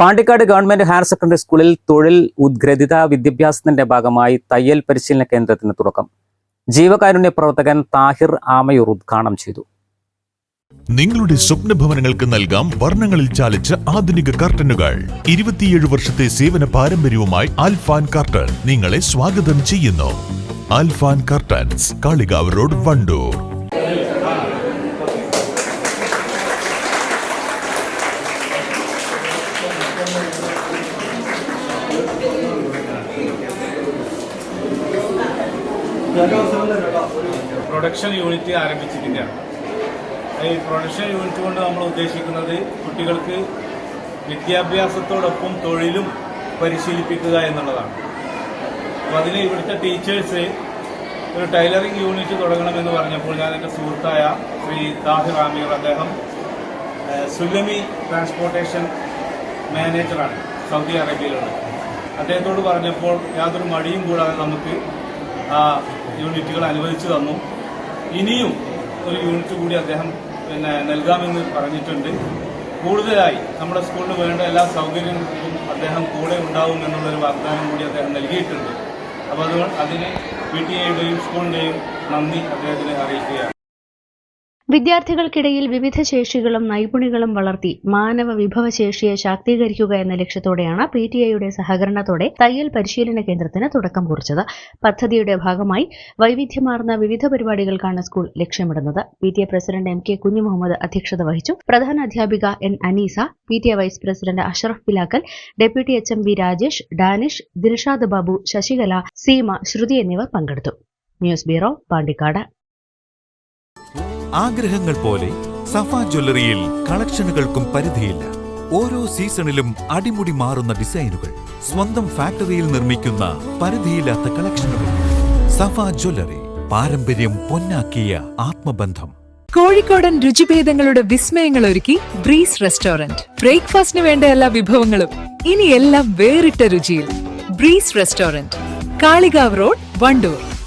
Pandikkad government higher secondary സ്കൂളിൽ തൊഴിൽ ഉദ്ഗ്രഥിത വിദ്യാഭ്യാസത്തിന്റെ ഭാഗമായി തയ്യൽ പരിശീലന കേന്ദ്രത്തിന് തുടക്കം. ജീവകാരുണ്യ പ്രവർത്തകൻ താഹിർ ആമയൂർ ഉദ്ഘാടനം ചെയ്തു. നിങ്ങളുടെ സ്വപ്ന ഭവനങ്ങൾക്ക് നൽകാം വർണങ്ങളിൽ ചാലിച്ച ആധുനിക കർട്ടനുകൾ. ഇരുപത്തിയേഴ് വർഷത്തെ സേവന പാരമ്പര്യവുമായി അൽഫാൻ കർട്ടൻ നിങ്ങളെ സ്വാഗതം ചെയ്യുന്നു. Alfan curtains Kalikavu road Wandoor. Production unit ആരംഭിച്ചിരിക്കുകയാണ്. ഈ പ്രൊഡക്ഷൻ യൂണിറ്റ് കൊണ്ട് നമ്മൾ ഉദ്ദേശിക്കുന്നത് കുട്ടികൾക്ക് വിദ്യാഭ്യാസത്തോടൊപ്പം തൊഴിലും പരിശീലിപ്പിക്കുക എന്നുള്ളതാണ്. അപ്പോൾ അതിന് ഇവിടുത്തെ ടീച്ചേഴ്സ് ഒരു ടൈലറിംഗ് യൂണിറ്റ് തുടങ്ങണമെന്ന് പറഞ്ഞപ്പോൾ ഞാൻ എന്റെ സുഹൃത്തായ ശ്രീ താഹിർ ആമീർ അദ്ദേഹം സുലമി ട്രാൻസ്പോർട്ടേഷൻ മാനേജറാണ് സൗദി അറേബ്യയിലുള്ളത്. അദ്ദേഹത്തോട് പറഞ്ഞപ്പോൾ യാതൊരു മടിയും കൂടാതെ നമുക്ക് യൂണിറ്റുകൾ അനുവദിച്ചു തന്നു. ഇനിയും ഒരു യൂണിറ്റ് കൂടി അദ്ദേഹം പിന്നെ നൽകാമെന്ന് പറഞ്ഞിട്ടുണ്ട്. കൂടുതലായി നമ്മുടെ സ്കൂളിന് വേണ്ട എല്ലാ സൗകര്യങ്ങൾക്കും അദ്ദേഹം കൂടെ ഉണ്ടാവും എന്നുള്ളൊരു വാഗ്ദാനം കൂടി അദ്ദേഹം നൽകിയിട്ടുണ്ട്. അപ്പോൾ അതുകൊണ്ട് അതിന് പി ടി എയുടെയും സ്കൂളിന്റെയും നന്ദി അദ്ദേഹത്തിന് അറിയിക്കുകയാണ്. വിദ്യാർത്ഥികൾക്കിടയിൽ വിവിധ ശേഷികളും നൈപുണികളും വളർത്തി മാനവ വിഭവശേഷിയെ ശാക്തീകരിക്കുക എന്ന ലക്ഷ്യത്തോടെയാണ് പി ടി ഐയുടെ സഹകരണത്തോടെ തയ്യൽ പരിശീലന കേന്ദ്രത്തിന് തുടക്കം കുറിച്ചത്. പദ്ധതിയുടെ ഭാഗമായി വൈവിധ്യമാർന്ന വിവിധ പരിപാടികൾക്കാണ് സ്കൂൾ ലക്ഷ്യമിടുന്നത്. P T A president M K Kunjumuhammad അധ്യക്ഷത വഹിച്ചു. പ്രധാന അധ്യാപിക N Aneesa P T A vice president Ashraf Pilakkal deputy H M V Rajesh Danish Dilshad Babu Sasikala Seema Sruthi എന്നിവർ പങ്കെടുത്തു. News bureau Pandikkad. ആഗ്രഹങ്ങൾ പോലെ സഫ ജ്വല്ലറിയിൽ കളക്ഷനുകൾക്കും പരിധിയില്ല. ഓരോ സീസണിലും അടിമുടി മാറുന്ന ഡിസൈനുകൾ സ്വന്തം ഫാക്ടറിയിൽ നിർമ്മിക്കുന്ന പരിധിയില്ലാത്ത കളക്ഷനുകൾ. സഫ ജ്വല്ലറി പാരമ്പര്യം പൊന്നാക്കിയ ആത്മബന്ധം. കോഴിക്കോടൻ രുചിഭേദങ്ങളുടെ വിസ്മയങ്ങൾ ഒരുക്കി ബ്രീസ് റെസ്റ്റോറന്റ്. ബ്രേക്ക്ഫാസ്റ്റിന് വേണ്ട എല്ലാ വിഭവങ്ങളും ഇനി എല്ലാം വേറിട്ട രുചിയിൽ. Breeze restaurant Kalikavu road Wandoor.